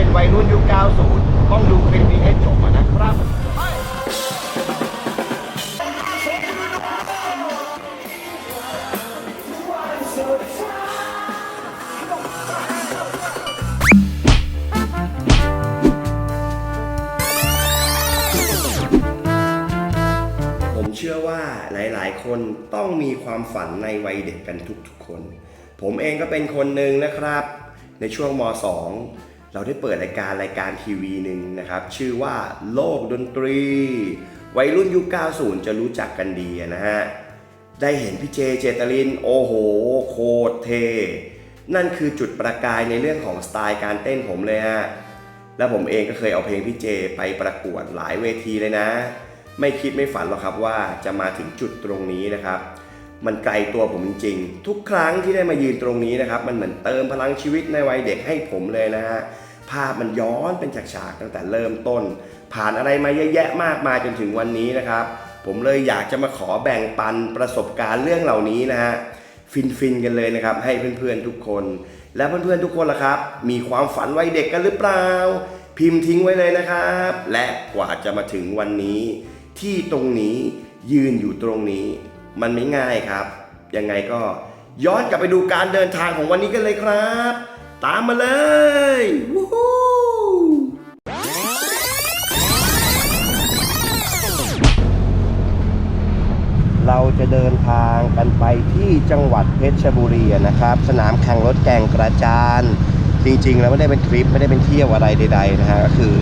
เป็นวัยรุ่นยุค 90 ต้องดูคลิปนี้ให้จบอะนะครับผมเชื่อว่าหลาย ๆ คนต้องมีความฝันในวัยเด็กกันทุก ๆ คน ผมเองก็เป็นคนหนึ่งนะครับ ในช่วงม .2 เราได้เปิดรายการรายการทีวีหนึ่งนะครับ ชื่อว่าโลกดนตรี วัยรุ่นยุค 90 จะรู้จักกันดีนะฮะ ได้เห็นพี่เจเจตลิน โอ้โห โคตรเท นั่นคือจุดประกายในเรื่องของสไตล์การเต้นผมเลยฮะ แล้วผมเองก็เคยเอาเพลงพี่เจไปประกวดหลายเวทีเลยนะ ไม่คิดไม่ฝันหรอกครับว่าจะมาถึงจุดตรงนี้นะครับ มันไกลตัวผมจริงๆ ทุกครั้งที่ได้มายืนตรงนี้นะครับ มันเหมือนเติมพลังชีวิตในวัยเด็กให้ผมเลยนะฮะ ภาพมันย้อนเป็นฉากๆตั้งแต่เริ่มต้น ผ่านอะไรมาเยอะแยะมากมายจนถึงวันนี้นะครับ ผมเลยอยากจะมาขอแบ่งปันประสบการณ์เรื่องเหล่านี้นะฮะ ฟินๆกันเลยนะครับ ให้เพื่อนๆทุกคน และเพื่อนๆทุกคนล่ะครับ มีความฝันวัยเด็กกันหรือเปล่า พิมพ์ทิ้งไว้เลยนะครับ และกว่าจะมาถึงวันนี้ ที่ตรงนี้ยืนอยู่ตรงนี้ มันไม่ง่ายครับ ยังไงก็ย้อนกลับไปดูการเดินทางของวันนี้กันเลยครับ ตามมาเลยวู้ฮู้เราจะเดินทางกันไปที่จังหวัดเพชรบุรีนะครับ สนามแข่งรถแก่งกระจานจริงๆ แล้วไม่ได้เป็นทริปไม่ได้เป็นเที่ยวอะไรใด ๆ นะฮะก็คือ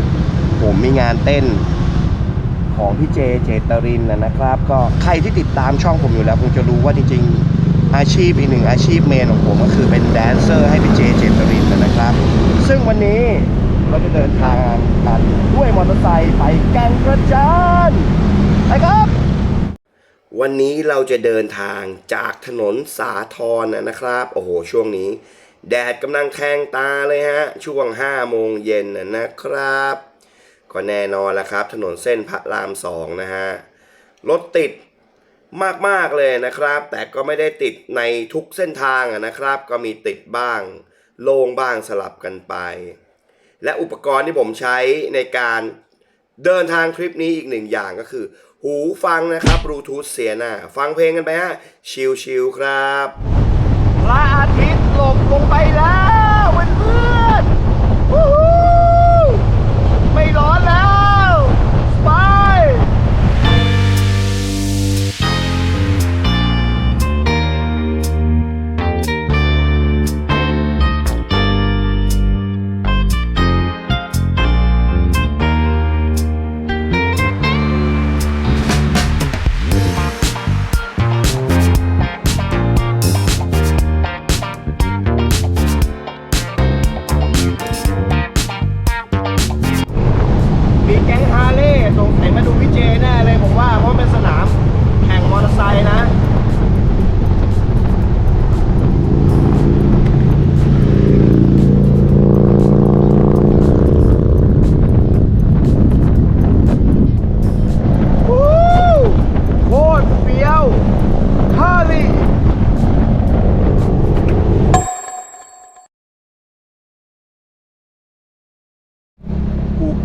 ผมมีงานเต้น ของพี่เจเจตรินนะนะครับ ก็ใครที่ติดตามช่องผมอยู่แล้วคงจะรู้ว่าจริงๆ อาชีพอีกหนึ่งอาชีพเมนของผมก็คือเป็นแดนเซอร์ให้พี่เจเจตรินนะครับ ซึ่งวันนี้เราจะเดินทางกันด้วยมอเตอร์ไซค์ไปแก่งกระจานไปครับ วันนี้เราจะเดินทางจากถนนสาทรนะนะครับ โอ้โห ช่วงนี้ แดดกำลังแทงตาเลยฮะ ช่วง5โมงเย็นนะนะครับ ก็แน่นอนละครับ ถนนเส้นพระรามสองนะฮะรถติดมาก ๆ เลยนะครับ แต่ก็ไม่ได้ติดในทุกเส้นทางนะครับ ก็มีติดบ้าง โล่งบ้างสลับกันไป และอุปกรณ์ที่ผมใช้ในการเดินทางทริปนี้อีกหนึ่งอย่างก็คือ หูฟังนะครับบลูทูธเสียหน้า ฟังเพลงกันไปฮะ ชิลๆครับ พระอาทิตย์หลบลงไปแล้ว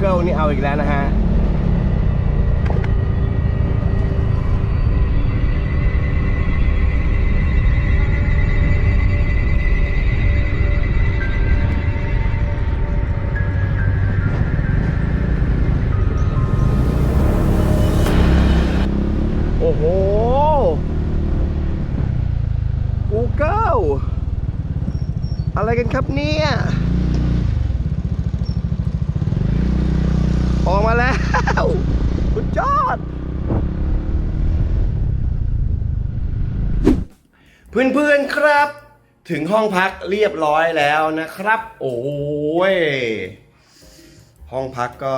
Google นี่เอาอีกแล้วนะฮะโอ้โห Google อะไรกันครับเนี่ย ออกมาแล้วสุดยอด เพื่อนๆครับ ถึงห้องพักเรียบร้อยแล้วนะครับ โอ้ย ห้องพักก็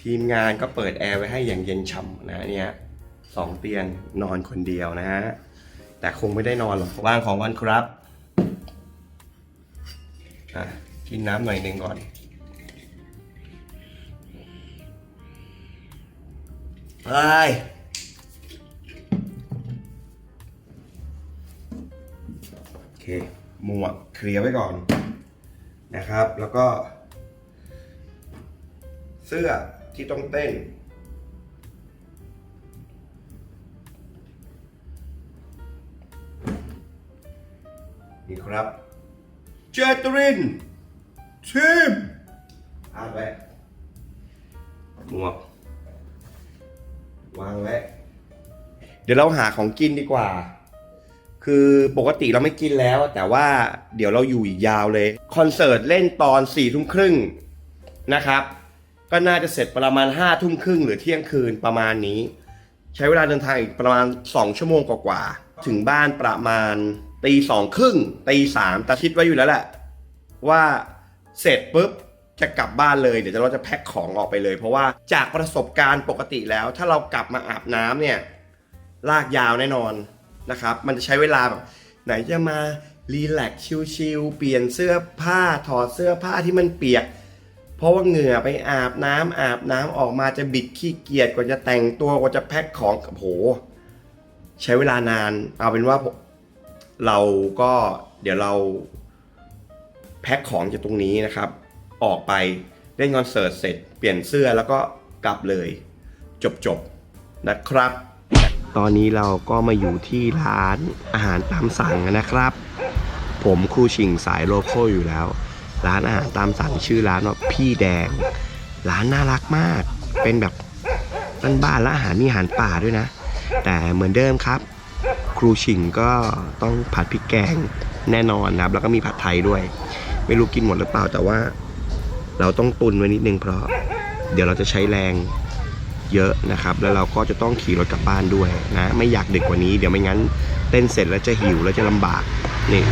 ทีมงานก็เปิดแอร์ไว้ให้อย่างเย็นฉ่ำนะเนี่ยสองเตียงนอนคนเดียวนะฮะ แต่คงไม่ได้นอนหรอกว่างของวันครับอะกินน้ำหน่อยหนึ่งก่อน ไปโอเคหมวกเคลียร์ไว้ก่อนนะครับ แล้วก็ เสื้อที่ต้องเต้นนี่ครับเจตรินทีมอาไว้หมวก วางไว้เดี๋ยวเราหาของกินดีกว่า คือปกติเราไม่กินแล้ว แต่ว่าเดี๋ยวเราอยู่อีกยาวเลย คอนเสิร์ตเล่นตอนสี่ทุ่มครึ่งนะครับ ก็น่าจะเสร็จประมาณห้าทุ่มครึ่งหรือเที่ยงคืนประมาณนี้ ใช้เวลาเดินทางอีกประมาณ2ชั่วโมงกว่าๆถึงบ้านประมาณตีสองครึ่งตีสามแต่คิดไว้อยู่แล้วแหละว่าเสร็จปุ๊บ จะกลับบ้านเลยเดี๋ยวเราจะแพ็คของออกไปเลย เพราะว่าจากประสบการณ์ปกติแล้ว ถ้าเรากลับมาอาบน้ำเนี่ยลากยาวแน่นอนนะครับ มันจะใช้เวลาแบบไหนจะมารีแลกชิลๆเปลี่ยนเสื้อผ้าถอดเสื้อผ้าที่มันเปียก เพราะว่าเหงื่อไปอาบน้ำอาบน้ำออกมาจะบิดขี้เกียจกว่าจะแต่งตัวกว่าจะแพ็คของโอ้โห ใช้เวลานานเอาเป็นว่าเราก็เดี๋ยวเราแพ็คของจากตรงนี้นะครับ ออกไปเล่นคอนเสิร์ตเสร็จ เปลี่ยนเสื้อแล้วก็กลับเลย จบๆนะครับ ตอนนี้เราก็มาอยู่ที่ร้านอาหารตามสั่งนะครับ ผมครูชิงสายโลโก้อยู่แล้ว ร้านอาหารตามสั่งชื่อร้านว่าพี่แดง ร้านน่ารักมาก เป็นแบบบ้านๆและอาหารมีอาหารป่าด้วยนะ แต่เหมือนเดิมครับ ครูชิงก็ต้องผัดพริกแกงแน่นอนนะครับ แล้วก็มีผัดไทยด้วย ไม่รู้กินหมดหรือเปล่าแต่ว่า เราต้องตุนไว้นิดนึงเพราะ เดี๋ยวเราจะใช้แรงเยอะนะครับ แล้วเราก็จะต้องขี่รถกลับบ้านด้วยนะ ไม่อยากดึกกว่านี้ เดี๋ยวไม่งั้นเต้นเสร็จแล้วจะหิวแล้วจะลำบาก นี่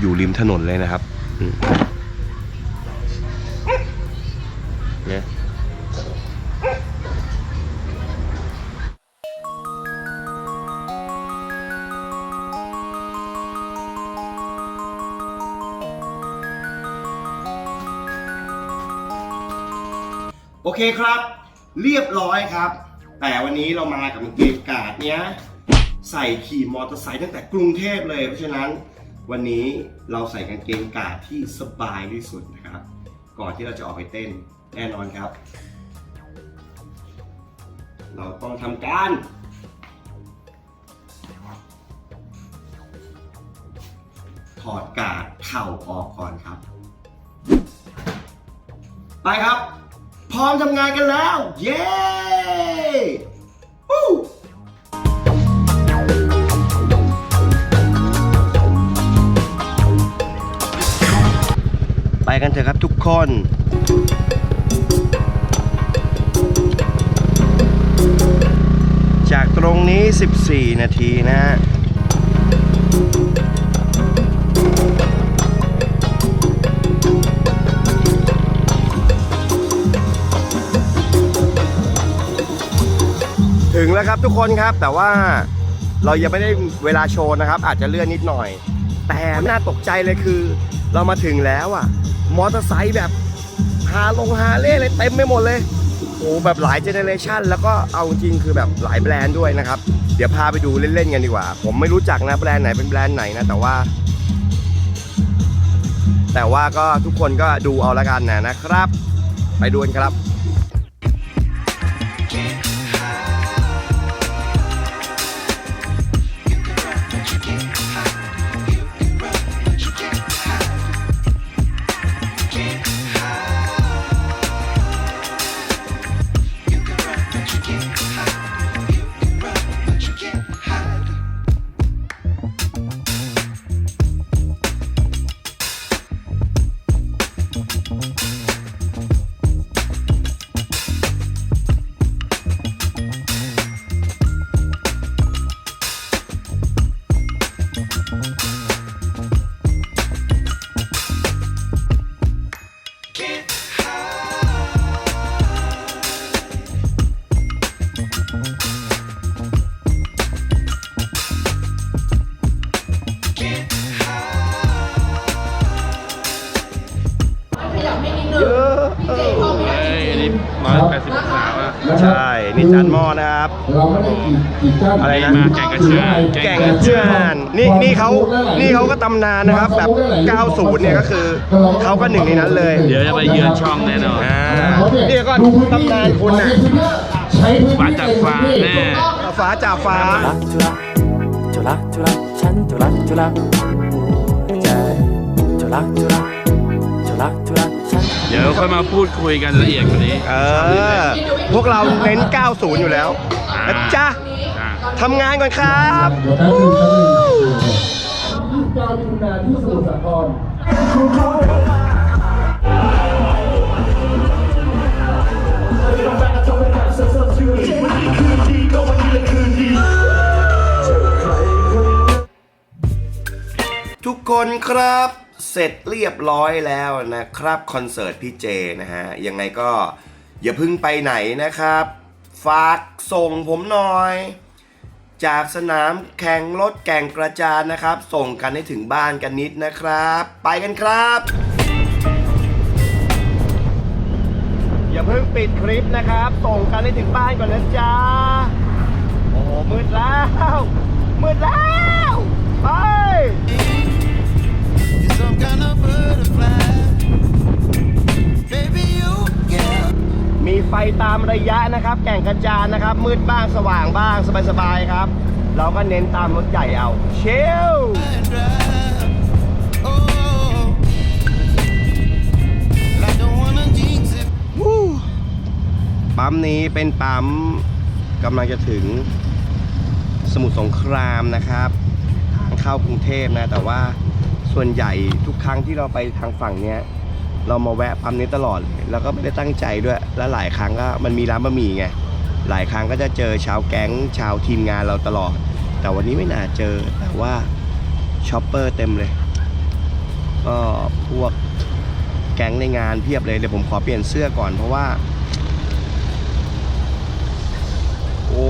อยู่ริมถนนเลยนะครับ เนี่ย เคครับ เรียบร้อยครับ แต่วันนี้เรามากับกางเกงกาดเนี้ยใส่ขี่มอเตอร์ไซค์ตั้งแต่กรุงเทพเลย เพราะฉะนั้นวันนี้เราใส่กางเกงกาดที่สบายที่สุดนะครับ ก่อนที่เราจะออกไปเต้นแน่นอนครับ เราต้องทำการ ถอดกาดเข่าออกก่อนครับ ไปครับ พร้อมทำงานกันแล้ว เย้วู้ไปกันเถอะครับทุกคนจากตรงนี้ 14 นาทีนะฮะ งแล้วครับทุกคนครับแต่ว่าเรายังไม่ได้เวลาโชว์นะครับ อาจจะเลื่อนนิดหน่อย แต่น่าตกใจเลยคือ เรามาถึงแล้วอะ มอเตอร์ไซค์แบบฮาลงฮาเล่เลยเต็มไปหมดเลยโอ้แบบหลายเจเนเรชันแล้วก็เอาจริงคือแบบหลายแบรนด์ด้วยนะครับ เดี๋ยวพาไปดูเล่นๆกันดีกว่า ผมไม่รู้จักนะแบรนด์ไหนเป็นแบรนด์ไหนนะแต่ว่า แต่ว่าก็ทุกคนก็ดูเอาละกันนะนะครับ ไปดูกันครับ อะไรนะมาแก่งกระเชือนแก่งเชือนนี่นี่เขานี่เขาก็ตำนานนะครับแบบ 90 เนี่ยก็คือเขาก็หนึ่งในนั้นเลยเดี๋ยวจะไปเยือนช่องแน่นอนอ่านี่ก็ตำนานคุณน่ะใช้พื้นฟ้าที่จากฟ้าแน่ฟ้าจ่าฟ้ารักจุรักจุรักจุรักฉันจุรักจุรักหัวใจจุรักจุรักจุรักจุรักฉันเดี๋ยวค่อยมาพูดคุยกันละเอียดกว่านี้ เออ พวกเราเน้น 90 อยู่แล้วนะจ๊ะอ่า ทำงานก่อนครับเดี๋ยวแป๊บนึงแป๊บนึงกามิถุนานที่สมุทรสาครทุกคนครับ เสร็จเรียบร้อยแล้วนะครับคอนเสิร์ตพี่เจนะฮะ ยังไงก็อย่าเพึ่งไปไหนนะครับ ฝากส่งผมหน่อย จากสนามแข่งรถแก่งกระจานนะครับ ส่งกันให้ถึงบ้านกันนิดนะครับ ไปกันครับ อย่าเพิ่งปิดคลิปนะครับ ส่งกันให้ถึงบ้านก่อนนะจ๊ะโอ้มืดแล้วมืดแล้ว ไป You're some kind of butterfly. มีไฟตามระยะนะครับ แก่งกระจานนะครับ มืดบ้างสว่างบ้างสบายๆครับ เราก็เน้นตามรถใหญ่เอา เชลปั๊มนี้เป็นปั๊มกำลังจะถึงสมุทรสงครามนะครับทางเข้ากรุงเทพนะ แต่ว่าส่วนใหญ่ทุกครั้งที่เราไปทางฝั่งเนี้ย เรามาแวะปั๊มนี้ตลอด แล้วก็ไม่ได้ตั้งใจด้วย และหลายครั้งก็มันมีร้านบะหมี่ไง หลายครั้งก็จะเจอชาวแก๊งชาวทีมงานเราตลอด แต่วันนี้ไม่น่าเจอ แต่ว่าช็อปเปอร์เต็มเลย ก็พวกแก๊งในงานเพียบเลย เดี๋ยวผมขอเปลี่ยนเสื้อก่อนเพราะว่า โอ้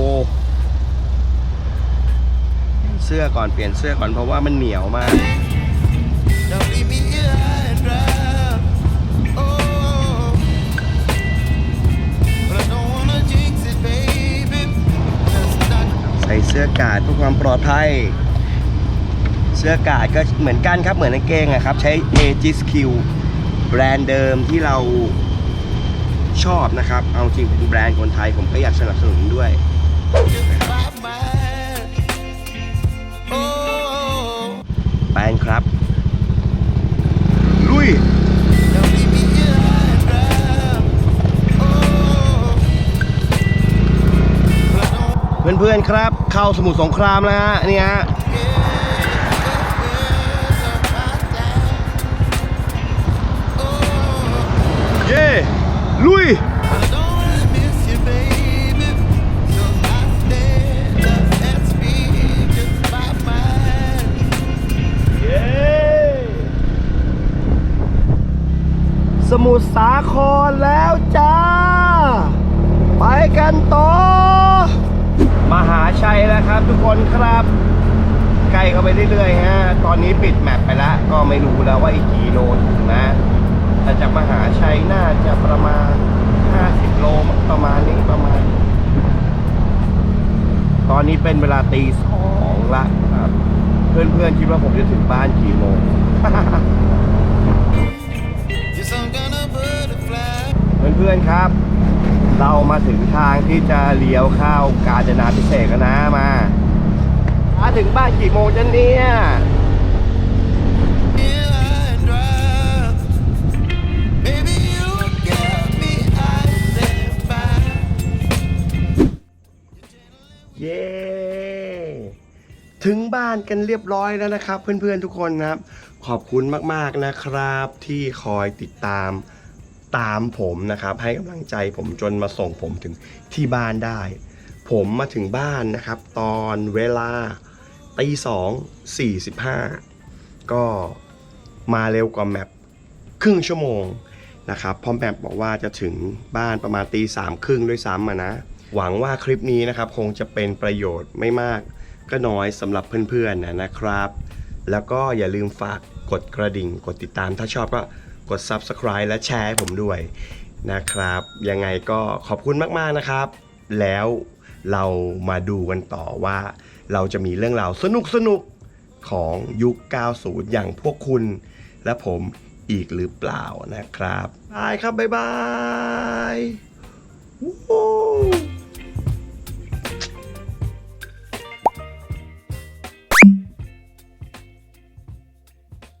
เสื้อก่อนเปลี่ยนเสื้อก่อนเพราะว่ามันเหนียวมาก ใส่เสื้อกาดเพื่อความปลอดภัย เสื้อกาดก็เหมือนกันครับเหมือนกางเกงอะครับ ใช้ Aegis Q แบรนด์เดิมที่เราชอบนะครับ เอาจริงเป็นแบรนด์คนไทยผมก็อยากสนับสนุนด้วยแบรนด์ครับ เพื่อนๆครับ เข้าสมุทรสงครามแล้วฮะนี่ฮะเย่ลุยสมุทรสาครแล้วจ้า ไปกันต่อ มหาชัย แล้วครับทุกคนครับใกล้เข้าไปเรื่อยๆฮะ ตอนนี้ปิดแมปไปแล้ว ก็ไม่รู้แล้วว่าอีกกี่โลถึงนะแต่จากมหาชัยน่าจะประมาณ 50 โลประมาณนี้ประมาณ ตอนนี้เป็นเวลาตีสองละครับ เพื่อนๆคิดว่าผมจะถึงบ้านกี่โมงเพื่อนๆครับ เรามาถึงทางที่จะเลี้ยวเข้ากาญจนาพิเศษกแล้วนะมา มาถึงบ้านกี่โมงจันเนี่ยเย้ถึงบ้านกันเรียบร้อยแล้วนะครับ เพื่อนๆทุกคนนะครับ ขอบคุณมากๆนะครับ ที่คอยติดตามตามผมนะครับ ให้กำลังใจผมจนมาส่งผมถึงที่บ้านได้ ผมมาถึงบ้านนะครับ ตอนเวลา ตีสองสี่สิบห้าก็มาเร็วกว่าแมปครึ่งชั่วโมงนะครับเพราะแมปบอกว่าจะถึงบ้านประมาณตีสามครึ่งด้วยซ้ำอะนะ หวังว่าคลิปนี้นะครับคงจะเป็นประโยชน์ไม่มากก็น้อยสำหรับเพื่อนๆนะนะครับ แล้วก็อย่าลืมฝากกดกระดิ่ง กดติดตามถ้าชอบก็กด Subscribe และแชร์ให้ผมด้วยนะครับ ยังไงก็ขอบคุณมากๆนะครับ แล้วเรามาดูกันต่อว่า เราจะมีเรื่องราวสนุกสนุกของยุค 90 อย่างพวกคุณ และผมอีกหรือเปล่านะครับบายครับ บ๊ายบาย Woo!